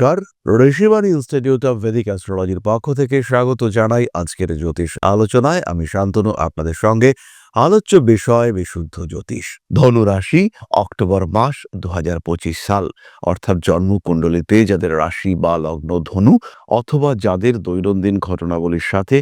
নমস্কার। Rishibani institute of Vedic অ্যাস্ট্রোলজির পক্ষ থেকে স্বাগত জানাই আজকের জ্যোতিষ আলোচনায়। আমি শান্তনু, আপনাদের সঙ্গে আলোচ্য বিষয় বিশুদ্ধ জ্যোতিষ। ধনুরাশি, অক্টোবর মাস দু হাজার পঁচিশ সাল। অর্থাৎ জন্মকুণ্ডলিতে যাদের রাশি বা লগ্ন ধনু অথবা যাদের দৈনন্দিন ঘটনাবলীর সাথে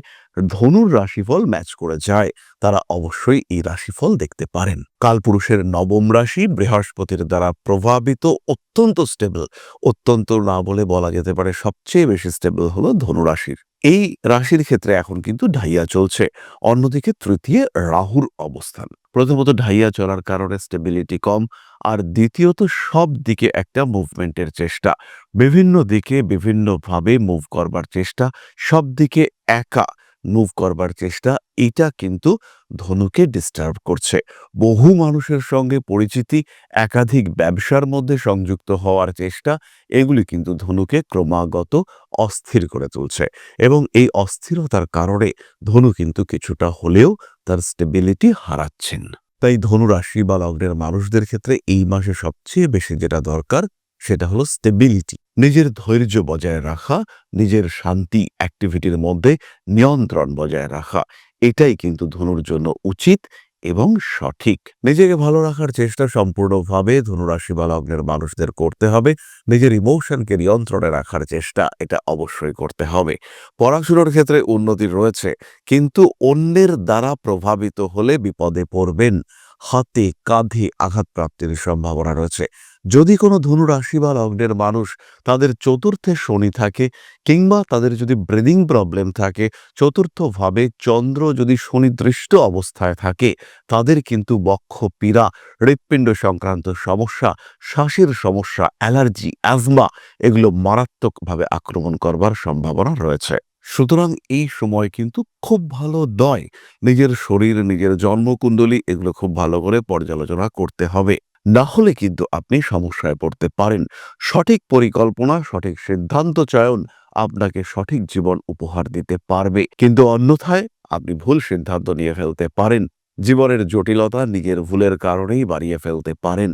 ধনুর রাশিফল ম্যাচ করে যায়। তারা অবশ্যই এই রাশিফল দেখতে পারেন। কালপুরুষের নবম রাশি বৃহস্পতির দ্বারা প্রভাবিত, অত্যন্ত স্টেবল অত্যন্ত না বলে বলা যেতে পারে সবচেয়ে বেশি স্টেবল হলো ধনুরাশির এই রাশির ক্ষেত্রে এখন কিন্তু ঢাইয়া চলছে। অন্যদিকে তৃতীয় রাহুর অবস্থান। প্রথমত ঢাইয়া চলার কারণে স্টেবিলিটি কম, আর দ্বিতীয়ত সব দিকে একটা মুভমেন্টের চেষ্টা। বিভিন্ন দিকে বিভিন্নভাবে মুভ করবার চেষ্টা, সব দিকে একা মুভ করবার চেষ্টা, এটা কিন্তু ধনুকে ডিস্টার্ব করছে। বহু মানুষের সঙ্গে পরিচিতি, একাধিক ব্যবসার মধ্যে সংযুক্ত হওয়ার চেষ্টা, এগুলি কিন্তু ধনুকে ক্রমাগত অস্থির করে তুলছে এবং এই অস্থিরতার কারণে ধনু কিন্তু কিছুটা হলেও তার স্টেবিলিটি হারাচ্ছেন। তাই ধনু রাশি বা লগ্নের মানুষদের ক্ষেত্রে এই মাসে সবচেয়ে বেশি যেটা দরকার সেটা হলো স্টেবিলিটি নিজের ধৈর্য বজায় রাখা, নিজের শান্তি অ্যাক্টিভিটির মধ্যে নিয়ন্ত্রণ বজায় রাখা। এটাই কিন্তু ধনুর জন্য উচিত এবং সঠিক। নিজেকে ভালো রাখার চেষ্টা সম্পূর্ণভাবে ধনুরাশি বা লগ্নের মানুষদের করতে হবে। নিজের ইমোশনকে নিয়ন্ত্রণে রাখার চেষ্টা এটা অবশ্যই করতে হবে। পড়াশুনোর ক্ষেত্রে উন্নতি রয়েছে, কিন্তু অন্যের দ্বারা প্রভাবিত হলে বিপদে পড়বেন। হাতে কাঁধে আঘাতপ্রাপ্তির সম্ভাবনা রয়েছে। যদি কোনো ধনু রাশি বা লগ্নের মানুষ তাদের চতুর্থে শনি থাকে কিংবা তাদের যদি ব্রিদিং প্রবলেম থাকে, চতুর্থভাবে চন্দ্র যদি শনিদৃষ্ট অবস্থায় থাকে, তাদের কিন্তু বক্ষ পীড়া, হৃৎপিণ্ড সংক্রান্ত সমস্যা, শ্বাসের সমস্যা, অ্যালার্জি, অ্যাজমা, এগুলো মারাত্মকভাবে আক্রমণ করবার সম্ভাবনা রয়েছে। সুতরাং এই সময় কিন্তু খুব ভালো নয়। নিজের শরীর, নিজের জন্মকুণ্ডলী এগুলো খুব ভালো করে পর্যালোচনা করতে হবে। না হলে কিন্তু আপনি সমস্যায় পড়তে পারেন। সঠিক পরিকল্পনা, সঠিক সিদ্ধান্ত চয়ন আপনাকে সঠিক জীবন উপহার দিতে পারবে। কিন্তু অন্যথায় আপনি ভুল সিদ্ধান্ত নিয়ে ফেলতে পারেন। জীবনের জটিলতা নিজের ভুলের কারণেই বাড়িয়ে ফেলতে পারেন।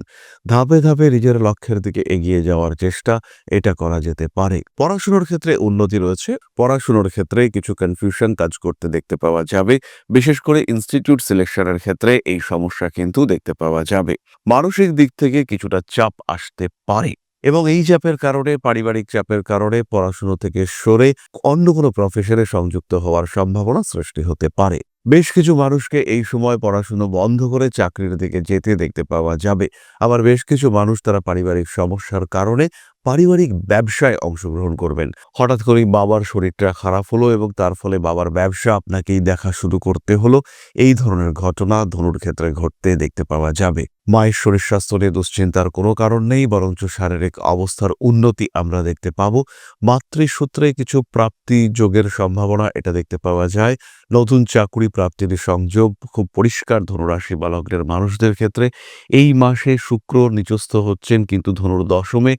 ধাপে ধাপে নিজের লক্ষ্যের দিকে এগিয়ে যাওয়ার চেষ্টা এটা করা যেতে পারে। পড়াশুনোর ক্ষেত্রে উন্নতি রয়েছে। পড়াশুনোর ক্ষেত্রে কিছু কনফিউশন কাজ করতে দেখতে পাওয়া যাবে। বিশেষ করে ইনস্টিটিউট সিলেকশনের ক্ষেত্রে এই সমস্যা কিন্তু দেখতে পাওয়া যাবে। মানসিক দিক থেকে কিছুটা চাপ আসতে পারে এবং এই চাপের কারণে, পারিবারিক চাপের কারণে পড়াশুনো থেকে সরে অন্য কোনো প্রফেশনে সংযুক্ত হওয়ার সম্ভাবনা সৃষ্টি হতে পারে। বেশ কিছু মানুষকে এই সময় পড়াশুনো বন্ধ করে চাকরির দিকে যেতে দেখতে পাওয়া যাবে। আবার বেশ কিছু মানুষ তারা পারিবারিক সমস্যার কারণে পারিবারিক ব্যবসায় অংশগ্রহণ করবেন। হঠাৎ করেই বাবার শরীরটা খারাপ হলো এবং তার ফলে বাবার ব্যবসা আপনাকেই দেখা শুরু করতে হলো। এই ধরনের ঘটনা ধনুর ক্ষেত্রে ঘটতে দেখতে পাওয়া যাবে। মায়ের শরীর স্বাস্থ্য নিয়ে দুশ্চিন্তার কোনো কারণ নেই, বরঞ্চ শারীরিক অবস্থার উন্নতি আমরা দেখতে পাবো। মাতৃসূত্রে কিছু প্রাপ্তি যোগের সম্ভাবনা, এটা দেখতে পাওয়া যায়। নতুন চাকুরি প্রাপ্তির সংযোগ, খুব পরিষ্কার ধনুরাশি বা লগ্নের মানুষদের ক্ষেত্রে। এই মাসে শুক্র নিচস্থ হচ্ছেন কিন্তু ধনুর দশমে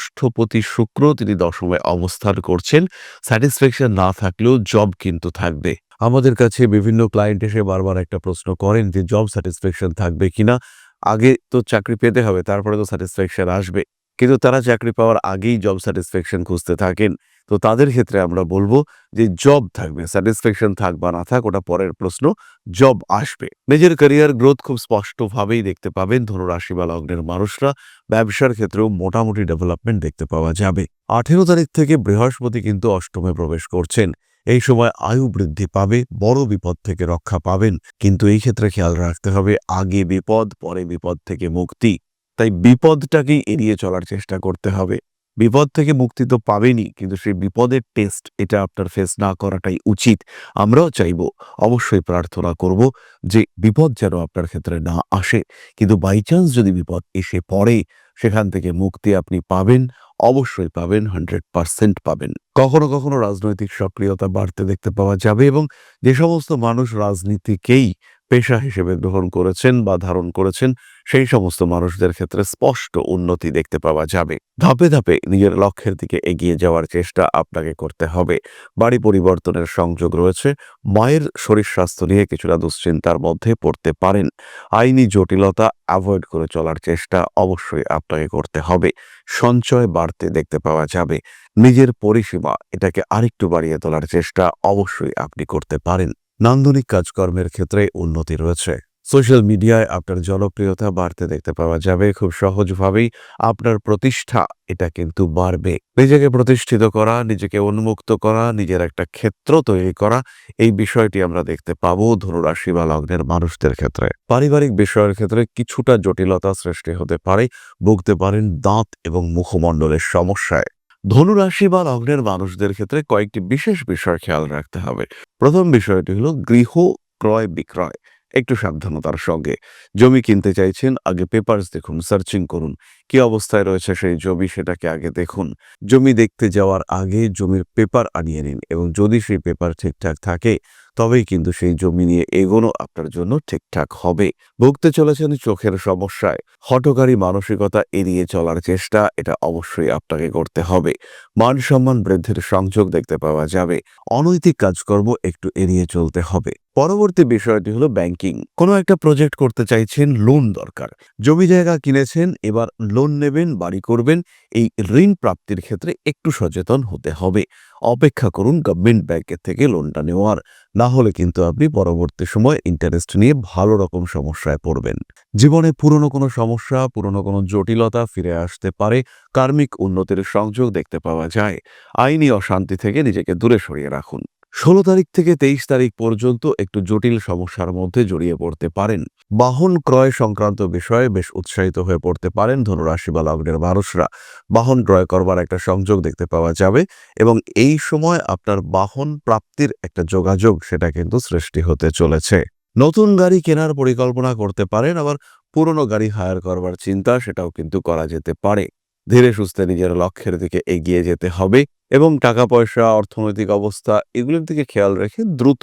ষষ্ঠপতি শুক্র তিনি দশমে অবস্থান করছেন। স্যাটিসফ্যাকশন না থাকলেও জব কিন্তু থাকবে। আমাদের কাছে বিভিন্ন ক্লায়েন্ট এসে বারবার একটা প্রশ্ন করেন যে জব স্যাটিসফ্যাকশন থাকবে কিনা? আগে তো চাকরি পেতে হবে, তারপরে তো স্যাটিসফ্যাকশন আসবে। কিন্তু তারা চাকরি পাওয়ার আগেই জব স্যাটিসফ্যাকশন খুঁজতে থাকেন। তো তাদের ক্ষেত্রে আমরা বলব যে জব থাকবে স্যাটিসফ্যাকশন থাক বা না থাক, ওটা পরের প্রশ্ন জব আসবে। নিজের ক্যারিয়ার গ্রোথ খুব স্পষ্টভাবেই দেখতে পাবেন ধনুরাশি বা লগ্নের মানুষরা। ব্যবসার ক্ষেত্রেও মোটামুটি ডেভেলপমেন্ট দেখতে পাওয়া যাবে। আঠেরো তারিখ থেকে বৃহস্পতি কিন্তু অষ্টমে প্রবেশ করছেন। এই সময় আয়ু বৃদ্ধি পাবে, বড় বিপদ থেকে রক্ষা পাবেন। কিন্তু এই ক্ষেত্রে খেয়াল রাখতে হবে, আগে বিপদ, পরে বিপদ থেকে মুক্তি। তাই বিপদটাকেই এড়িয়ে চলার চেষ্টা করতে হবে। বিপদ থেকে মুক্তি তো পাবেনই, কিন্তু সেই বিপদের টেস্ট এটা আপনার ফেস না করাটাই উচিত। আমরাও চাইব, অবশ্যই প্রার্থনা করব যে বিপদ যেন আপনার ক্ষেত্রে না আসে। কিন্তু বাই চান্স যদি বিপদ এসে পড়ে, সেখান থেকে মুক্তি আপনি পাবেন, অবশ্যই পাবেন হান্ড্রেড পার্সেন্ট পাবেন। কখনো কখনো রাজনৈতিক সক্রিয়তা বাড়তে দেখতে পাওয়া যাবে এবং যে সমস্ত মানুষ রাজনীতিকেই পেশা হিসেবে গ্রহণ করেছেন বা ধারণ করেছেন, সেই সমস্ত মানুষদের ক্ষেত্রে স্পষ্ট উন্নতি দেখতে পাওয়া যাবে। ধাপে ধাপে নিজের লক্ষ্যের দিকে এগিয়ে যাওয়ার চেষ্টা আপনাকে করতে হবে। বাড়ি পরিবর্তনের সংযোগ রয়েছে। মায়ের শরীর স্বাস্থ্য নিয়ে কিছুটা দুশ্চিন্তার মধ্যে পড়তে পারেন। আইনি জটিলতা অ্যাভয়েড করে চলার চেষ্টা অবশ্যই আপনাকে করতে হবে। সঞ্চয় বাড়তে দেখতে পাওয়া যাবে। নিজের পরিসীমা এটাকে আরেকটু বাড়িয়ে তোলার চেষ্টা অবশ্যই আপনি করতে পারেন। নান্দনিক কাজকর্মের ক্ষেত্রে উন্নতি রয়েছে। সোশ্যাল মিডিয়ায় আপনার জনপ্রিয়তা বাড়তে দেখতে পাওয়া যাবে। খুব সহজভাবেই আপনার প্রতিষ্ঠা, এটা কিন্তু বাড়বে। নিজেকে প্রতিষ্ঠিত করা, নিজেকে উন্মুক্ত করা, নিজের একটা ক্ষেত্র তৈরি করা, এই বিষয়টি আমরা দেখতে পাবো ধনুরাশি বা লগ্নের মানুষদের ক্ষেত্রে। পারিবারিক বিষয়ের ক্ষেত্রে কিছুটা জটিলতা সৃষ্টি হতে পারে। ভুগতে পারেন দাঁত এবং মুখমণ্ডলের সমস্যায়। ধনুরাশি বা লগ্নের মানুষদের ক্ষেত্রে কয়েকটি বিশেষ বিষয় খেয়াল রাখতে হবে। প্রথম বিষয়টি হলো গৃহ ক্রয় বিক্রয়। একটু সাবধানতার সঙ্গে। জমি কিনতে চাইছেন, আগে পেপারস দেখুন সার্চিং করুন। কি অবস্থায় রয়েছে সেই জমি সেটাকে আগে দেখুন। জমি দেখতে যাওয়ার আগে জমির পেপার আনিয়ে নিন এবং যদি সেই পেপার ঠিকঠাক থাকে তবেই কিন্তু সেই জমি নিয়ে এগোনো আপনার জন্য ঠিকঠাক হবে। ভুগতে চলেছেন চোখের সমস্যায়। হটকারী মানসিকতা এড়িয়ে চলার চেষ্টা, এটা অবশ্যই আপনাকে করতে হবে। মান সম্মান বৃদ্ধির সংযোগ দেখতে পাওয়া যাবে। অনৈতিক কাজকর্ম একটু এড়িয়ে চলতে হবে। পরবর্তী বিষয়টি হলো ব্যাংকিং। কোনো একটা প্রজেক্ট করতে চাইছেন, লোন দরকার। জমি জায়গা কিনেছেন, এবার লোন নেবেন, বাড়ি করবেন, এই ঋণ প্রাপ্তির ক্ষেত্রে একটু সচেতন হতে হবে। অপেক্ষা করুন গভর্নমেন্ট ব্যাংকের থেকে লোনটা নেওয়ার। না হলে কিন্তু আপনি পরবর্তী সময় ইন্টারেস্ট নিয়ে ভালো রকম সমস্যায় পড়বেন। জীবনে পুরনো কোনো সমস্যা, পুরনো কোনো জটিলতা ফিরে আসতে পারে। কার্মিক উন্নতির সংযোগ দেখতে পাওয়া যায়, আইনি অশান্তি থেকে নিজেকে দূরে সরিয়ে রাখুন। ষোলো তারিখ থেকে তেইশ তারিখ পর্যন্ত একটু জটিল সমস্যার মধ্যে জড়িয়ে পড়তে পারেন। বাহন ক্রয় সংক্রান্ত বিষয়ে বেশ উৎসাহিত হয়ে পড়তে পারেন ধনুরাশি বা লগ্নের মানুষরা। বাহন ক্রয় করবার একটা সংযোগ দেখতে পাওয়া যাবে এবং এই সময় আপনার বাহন প্রাপ্তির একটা যোগাযোগ সেটা কিন্তু সৃষ্টি হতে চলেছে। নতুন গাড়ি কেনার পরিকল্পনা করতে পারেন, আবার পুরনো গাড়ি হায়ার করবার চিন্তা সেটাও কিন্তু করা যেতে পারে। ধীরে সুস্থে নিজের লক্ষ্যের দিকে এগিয়ে যেতে হবে এবং টাকা পয়সা অর্থনৈতিক অবস্থা এগুলোর দিকে খেয়াল রেখে দ্রুত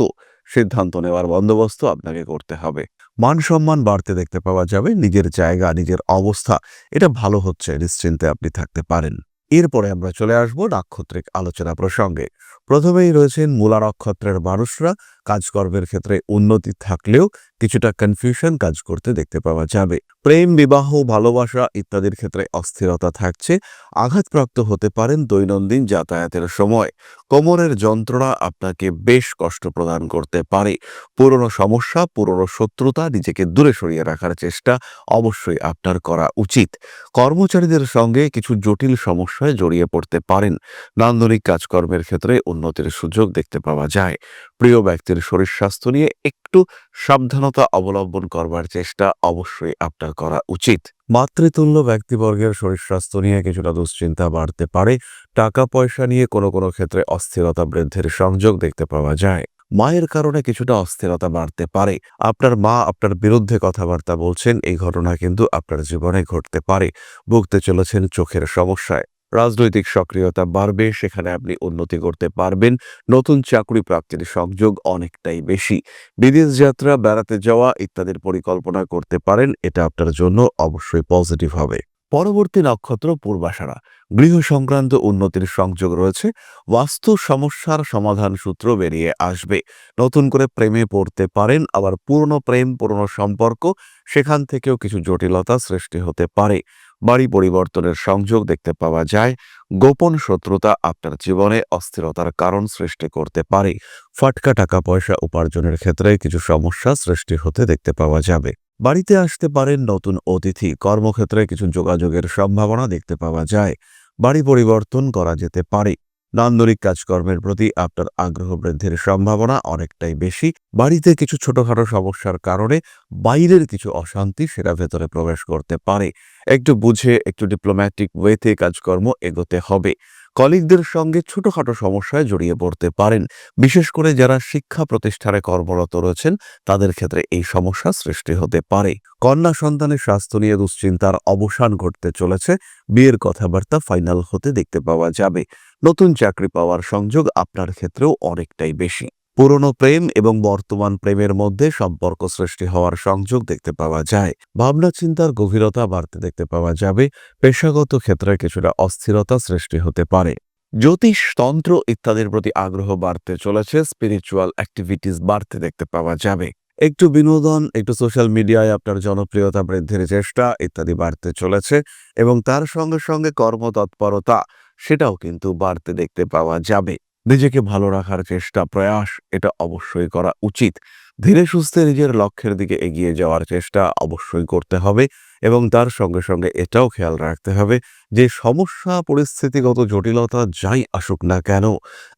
সিদ্ধান্ত নেওয়ার বন্দোবস্ত আপনাকে করতে হবে। মান সম্মান বাড়তে দেখতে পাওয়া যাবে, নিজের জায়গা, নিজের অবস্থা, এটা ভালো হচ্ছে, নিশ্চিন্তে আপনি থাকতে পারেন। এরপরে আমরা চলে আসব নাক্ষত্রিক আলোচনা প্রসঙ্গে। প্রথমেই রয়েছেন মূলা নক্ষত্রের মানুষরা কাজকর্মের ক্ষেত্রে উন্নতি থাকলেও কিছুটা কনফিউশন কাজ করতে দেখতে পাওয়া যাবে। প্রেম, বিবাহ, ভালোবাসা ইত্যাদির ক্ষেত্রে অস্থিরতা থাকছে, আঘাতপ্রাপ্ত হতে পারেন দৈনন্দিন যাতায়াতের সময়। কোমরের যন্ত্রণা আপনাকে বেশ কষ্ট প্রদান করতে পারে। পুরনো সমস্যা, পুরনো শত্রুতা নিজেকে দূরে সরিয়ে রাখার চেষ্টা অবশ্যই আপনার করা উচিত। কর্মচারীদের সঙ্গে কিছু জটিল সমস্যায় জড়িয়ে পড়তে পারেন। নান্দনিক কাজকর্মের ক্ষেত্রে উন্নতির সুযোগ দেখতে পাওয়া যায়। প্রিয় ব্যক্তির শরীর স্বাস্থ্য নিয়ে একটু সাবধানতা অবলম্বন করবার চেষ্টা অবশ্যই আপনার করা উচিত। মাতৃতুল্য ব্যক্তিবর্গের শরীর স্বাস্থ্য নিয়ে কিছুটা দুশ্চিন্তা বাড়তে পারে। টাকা পয়সা নিয়ে কোনো কোনো ক্ষেত্রে অস্থিরতা বৃদ্ধির সংযোগ দেখতে পাওয়া যায়। মায়ের কারণে কিছুটা অস্থিরতা বাড়তে পারে। আপনার মা আপনার বিরুদ্ধে কথাবার্তা বলছেন, এই ঘটনা কিন্তু আপনার জীবনে ঘটতে পারে। ভুগতে চলেছেন চোখের সমস্যায়। রাজনৈতিক সক্রিয়তা বাড়বে, সেখানে আপনি উন্নতি করতে পারবেন। নতুন চাকরি প্রাপ্তির সংযোগ অনেকটাই বেশি। বিদেশ যাত্রা, বেড়াতে যাওয়া ইত্যাদির পরিকল্পনা করতে পারেন, এটা আপনার জন্য অবশ্যই পজিটিভ হবে। পরবর্তী নক্ষত্র পূর্বাশারা। গৃহ সংক্রান্ত উন্নতির সংযোগ রয়েছে। বাস্তু সমস্যার সমাধান সূত্র বেরিয়ে আসবে। নতুন করে প্রেমে পড়তে পারেন, আবার পুরনো প্রেম, পুরনো সম্পর্ক, সেখান থেকেও কিছু জটিলতা সৃষ্টি হতে পারে। বাড়ি পরিবর্তনের সংযোগ দেখতে পাওয়া যায়। গোপন শত্রুতা আপনার জীবনে অস্থিরতার কারণ সৃষ্টি করতে পারে। ফাটকা টাকা পয়সা উপার্জনের ক্ষেত্রে কিছু সমস্যা সৃষ্টি হতে দেখতে পাওয়া যাবে। বাড়িতে আসতে পারেন নতুন অতিথি। কর্মক্ষেত্রে কিছু যোগাযোগের সম্ভাবনা দেখতে পাওয়া যায়। বাড়ি পরিবর্তন করা যেতে পারে। নান্দনিক কাজকর্মের প্রতি আপনার আগ্রহ বৃদ্ধির সম্ভাবনা অনেকটাই বেশি। বাড়িতে কিছু ছোটখাটো সমস্যার কারণে বাইরের কিছু অশান্তি সেটা ভেতরে প্রবেশ করতে পারে। একটু বুঝে, একটু ডিপ্লোম্যাটিক ওয়েতে কাজকর্ম এগোতে হবে। কলিগদের সঙ্গে ছোটখাটো সমস্যায় জড়িয়ে পড়তে পারেন। বিশেষ করে যারা শিক্ষা প্রতিষ্ঠানে কর্মরত রয়েছেন, তাদের ক্ষেত্রে এই সমস্যা সৃষ্টি হতে পারে। কন্যা সন্তানের স্বাস্থ্য নিয়ে দুশ্চিন্তার অবসান ঘটতে চলেছে। বিয়ের কথাবার্তা ফাইনাল হতে দেখতে পাওয়া যাবে। নতুন চাকরি পাওয়ার সংযোগ আপনার ক্ষেত্রেও অনেকটাই বেশি। পুরনো প্রেম এবং বর্তমান প্রেমের মধ্যে সম্পর্ক সৃষ্টি হওয়ার সংযোগ দেখতে পাওয়া যায়। ভাবনা চিন্তার গভীরতা বাড়তে দেখতে পাওয়া যাবে। পেশাগত ক্ষেত্রে কিছুটা অস্থিরতা সৃষ্টি হতে পারে। জ্যোতিষ, তন্ত্র ইত্যাদির প্রতি আগ্রহ বাড়তে চলেছে। স্পিরিচুয়াল অ্যাক্টিভিটিস বাড়তে দেখতে পাওয়া যাবে। একটু বিনোদন, একটু সোশ্যাল মিডিয়ায় আপনার জনপ্রিয়তা বৃদ্ধির চেষ্টা ইত্যাদি বাড়তে চলেছে এবং তার সঙ্গে সঙ্গে কর্মতৎপরতা, সেটাও কিন্তু বাড়তে দেখতে পাওয়া যাবে। নিজেকে ভালো রাখার চেষ্টা, প্রয়াস, এটা অবশ্যই করা উচিত। ধীরে সুস্থে নিজের লক্ষ্যের দিকে এগিয়ে যাওয়ার চেষ্টা অবশ্যই করতে হবে এবং তার সঙ্গে সঙ্গে এটাও খেয়াল রাখতে হবে যে সমস্যা, পরিস্থিতিগত জটিলতা যাই আসুক না কেন,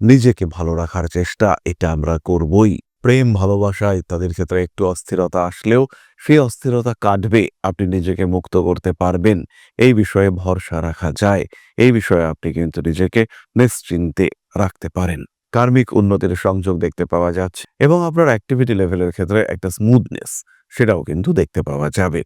নিজেকে ভালো রাখার চেষ্টা এটা আমরা করবই। প্রেম ভালোবাসা ইত্যাদির ক্ষেত্রে একটু অস্থিরতা আসলেও সেই অস্থিরতা কাটবে, আপনি নিজেকে মুক্ত করতে পারবেন। এই বিষয়ে ভরসা রাখা যায়। এই বিষয়ে আপনি কিন্তু নিজেকে নিশ্চিন্তে রাখতে পারেন। কার্মিক উন্নতির সংযোগ দেখতে পাওয়া যাচ্ছে এবং আপনার অ্যাক্টিভিটি লেভেলের ক্ষেত্রে একটা স্মুথনেস সেটাও কিন্তু দেখতে পাওয়া যাবে।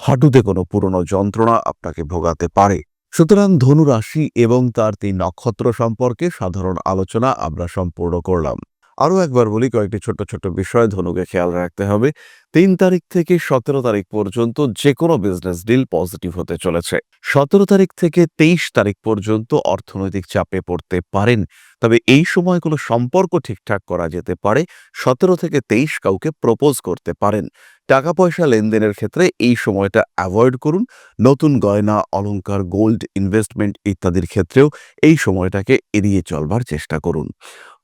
হাঁটুতে কোনো পুরনো যন্ত্রণা আপনাকে ভোগাতে পারে। সুতরাং ধনুরাশি এবং তার তিন নক্ষত্র সম্পর্কে সাধারণ আলোচনা আমরা সম্পূর্ণ করলাম। আরও একবার বলি, কয়েকটি ছোট ছোট বিষয় ধনুকে খেয়াল রাখতে হবে। তিন তারিখ থেকে সতেরো তারিখ পর্যন্ত যে কোনো বিজনেস ডিল পজিটিভ হতে চলেছে। সতেরো তারিখ থেকে তেইশ তারিখ পর্যন্ত অর্থনৈতিক চাপে পড়তে পারেন। তবে এই সময় কোনো সম্পর্ক ঠিকঠাক করা যেতে পারে। সতেরো থেকে তেইশ কাউকে প্রপোজ করতে পারেন। টাকা পয়সা লেনদেনের ক্ষেত্রে এই সময়টা অ্যাভয়েড করুন। নতুন গয়না, অলংকার গোল্ড ইনভেস্টমেন্ট ইত্যাদির ক্ষেত্রেও এই সময়টাকে এড়িয়ে চলবার চেষ্টা করুন।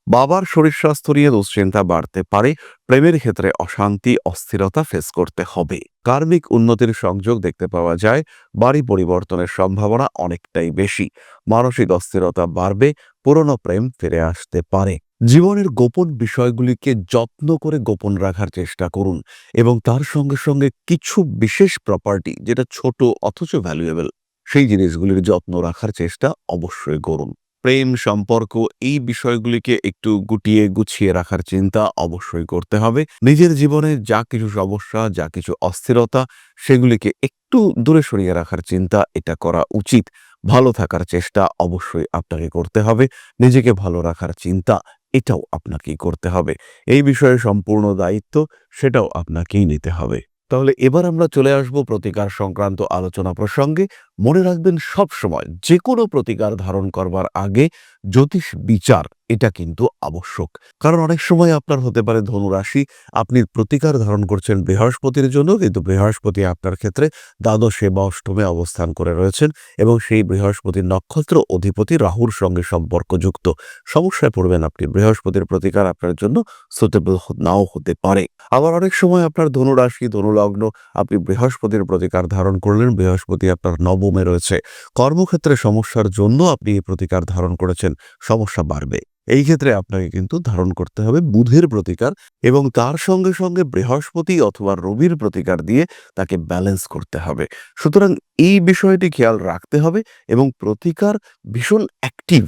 বাবার শরীর স্বাস্থ্য নিয়ে দুশ্চিন্তা বাড়তে পারে, প্রেমের ক্ষেত্রে অশান্তি, অস্থিরতা ফেস করতে হবে। কার্মিক উন্নতির সংযোগ দেখতে পাওয়া যায়, বাড়ি পরিবর্তনের সম্ভাবনা অনেকটাই বেশি। মানসিক অস্থিরতা বাড়বে, পুরনো প্রেম ফিরে আসতে পারে। জীবনের গোপন বিষয়গুলিকে যত্ন করে গোপন রাখার চেষ্টা করুন এবং তার সঙ্গে সঙ্গে কিছু বিশেষ প্রপার্টি যেটা ছোট অথচ ভ্যালুয়েবল সেই জিনিসগুলির যত্ন রাখার চেষ্টা অবশ্যই করুন। প্রেম সম্পর্ক, এই বিষয়গুলিকে একটু গুটিয়ে গুছিয়ে রাখার চিন্তা অবশ্যই করতে হবে। নিজের জীবনে যা কিছু সমস্যা, যা কিছু অস্থিরতা, সেগুলিকে একটু দূরে সরিয়ে রাখার চিন্তা এটা করা উচিত। ভালো থাকার চেষ্টা অবশ্যই আপনাকে করতে হবে। নিজেকে ভালো রাখার চিন্তা এটাও আপনাকেই করতে হবে। এই বিষয়ে সম্পূর্ণ দায়িত্ব সেটাও আপনাকেই নিতে হবে। তাহলে এবার আমরা চলে আসব প্রতিকার সংক্রান্ত আলোচনা প্রসঙ্গে। মনে রাখবেন সব সময় যে কোনো প্রতিকার ধারণ করবার আগে জ্যোতিষ বিচার এটা কিন্তু আবশ্যক। কারণ অনেক সময় আপনার হতে পারে ধনুরাশি, আপনি প্রতিকার ধারণ করছেন বৃহস্পতির জন্য, কিন্তু বৃহস্পতি আপনার ক্ষেত্রে দ্বাদশে বা অষ্টমে অবস্থান করে রয়েছেন এবং সেই বৃহস্পতির নক্ষত্র অধিপতি রাহুর সঙ্গে সম্পর্কযুক্ত। সমস্যায় পড়বেন আপনি, বৃহস্পতির প্রতিকার আপনার জন্য সুটেবল নাও হতে পারে। আবার অনেক সময় আপনার ধনুরাশি, ধনুলগ্ন, আপনি বৃহস্পতির প্রতিকার ধারণ করলেন, বৃহস্পতি আপনার নবমে রয়েছে। কর্মক্ষেত্রে সমস্যার জন্য আপনি এই প্রতিকার ধারণ করেছেন, সমস্যা বাড়বে। এই ক্ষেত্রে আপনাকে কিন্তু ধারণ করতে হবে বুধের প্রতিকার এবং তার সঙ্গে সঙ্গে বৃহস্পতি অথবা রবির প্রতিকার দিয়ে তাকে ব্যালেন্স করতে হবে। সুতরাং এই বিষয়টি খেয়াল রাখতে হবে এবং প্রতিকার ভীষণ অ্যাক্টিভ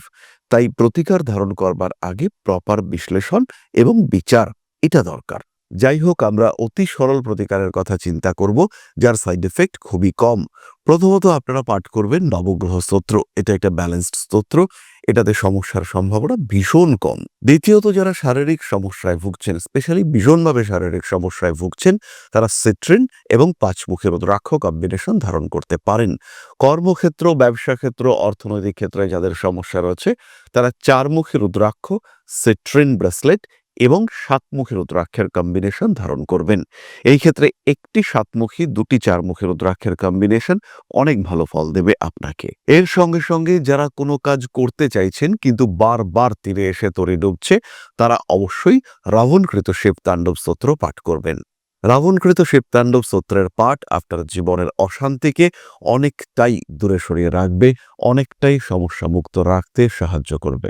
তাই প্রতিকার ধারণ করবার আগে প্রপার বিশ্লেষণ এবং বিচার এটা দরকার। যাই হোক আমরা অতি সরল প্রতিকারের কথা চিন্তা করব, যার সাইড এফেক্ট খুবই কম। প্রথমত আপনারা পাঠ করবেন নবগ্রহ স্তোত্র। এটা একটা ব্যালেন্সড স্তোত্র। এটাতে সমস্যার সম্ভাবনা ভীষণ কম। দ্বিতীয়ত, যারা শারীরিক সমস্যায় ভুগছেন স্পেশালি ভীষণভাবে শারীরিক সমস্যায় ভুগছেন, তারা সিট্রিন এবং পাঁচমুখী রুদ্রাক্ষ কম্বিনেশন ধারণ করতে পারেন। কর্মক্ষেত্র, ব্যবসা ক্ষেত্র, অর্থনৈতিক ক্ষেত্রে যাদের সমস্যা রয়েছে, তারা চারমুখী রুদ্রাক্ষ সিট্রিন ব্রেসলেট এবং সাতমুখী রুদ্রাক্ষের কম্বিনেশন ধারণ করবেন। এই ক্ষেত্রে একটি সাতমুখী, দুটি চার চারমুখী রুদ্রাক্ষের কম্বিনেশন অনেক ভালো ফল দেবে আপনাকে। এর সঙ্গে সঙ্গে যারা কোনো কাজ করতে চাইছেন কিন্তু বারবার তীরে এসে তরি ডুবছে, তারা অবশ্যই রাবণকৃত শিব তাণ্ডব স্তোত্র পাঠ করবেন। রাবণকৃত শিবতাণ্ডব স্তোত্রের পাঠ আপনার জীবনের অশান্তিকে অনেকটাই দূরে সরিয়ে রাখবে, অনেকটাই সমস্যা মুক্ত রাখতে সাহায্য করবে।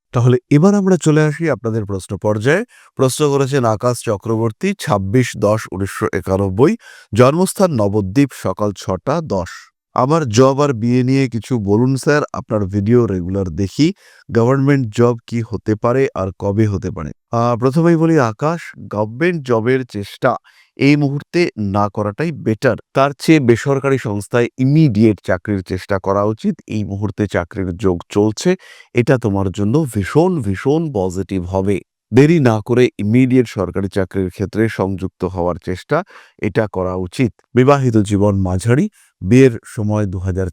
তাহলে এবার আমরা চলে আসি আপনাদের প্রশ্ন পর্যায়ে। প্রশ্ন করেছেন আকাশ চক্রবর্তী, ছাব্বিশ দশ উনিশশো একানব্বই, জন্মস্থান নবদ্বীপ, সকাল ছটা দশ। আমার জব আর বিয়ে নিয়ে কিছু বলুন স্যার, আপনার ভিডিও রেগুলার দেখি। গভর্নমেন্ট জব কি হতে পারে আর কবে হতে পারে? প্রথমেই বলি আকাশ গভর্নমেন্ট জবের চেষ্টা। এই মুহূর্তে না করাটাই বেটার তার চেয়ে বেসরকারি সংস্থায় ইমিডিয়েট চাকরির চেষ্টা করা উচিত। এই মুহূর্তে চাকরির যোগ চলছে। এটা তোমার জন্য ভীষণ ভীষণ পজিটিভ হবে। দেরি না করে ইমিডিয়েট সরকারি চাকরির ক্ষেত্রে সংযুক্ত হওয়ার চেষ্টা এটা করা উচিত। বিবাহিত জীবন মাঝারি। বিয়ের সময় দু হাজার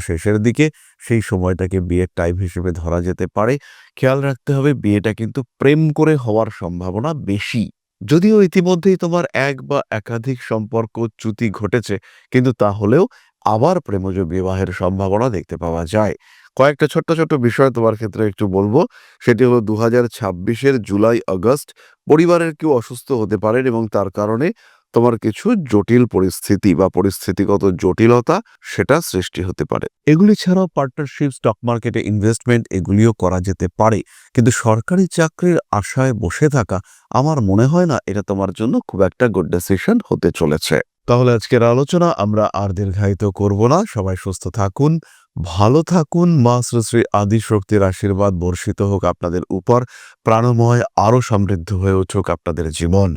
শেষের দিকে সেই সময়টাকে বিয়ের টাইম হিসেবে ধরা যেতে পারে। খেয়াল রাখতে হবে বিয়েটা কিন্তু প্রেম করে হওয়ার সম্ভাবনা বেশি। যদিও ইতিমধ্যেই তোমার এক বা একাধিক সম্পর্ক চ্যুতি ঘটেছে, কিন্তু তাহলেও আবার প্রেমজ বিবাহের সম্ভাবনা দেখতে পাওয়া যায়। কয়েকটা ছোট্ট ছোট্ট বিষয় তোমার ক্ষেত্রে একটু বলব। সেটি হলো দু হাজার জুলাই, আগস্ট, পরিবারের কেউ অসুস্থ হতে পারেন এবং তার কারণে তোমার কিছু জটিল পরিস্থিতি বা পরিস্থিতিগত জটিলতা সেটা সৃষ্টি হতে পারে। এগুলি ছাড়াও পার্টনারশিপ স্টক মার্কেটে ইনভেস্টমেন্ট এগুলিও করা যেতে পারে। কিন্তু সরকারি চাকরির আশায় বসে থাকা আমার মনে হয় না এটা তোমার জন্য খুব একটা গুড ডিসিশন হতে চলেছে। তাহলে আজকের আলোচনা আমরা আর দীর্ঘায়িত করব না। সবাই সুস্থ থাকুন, ভালো থাকুন। মা শ্রী শ্রী আদি শক্তির আশীর্বাদ বর্ষিত হোক আপনাদের উপর। প্রাণময়, আরও সমৃদ্ধ হয়ে উঠুক আপনাদের জীবন।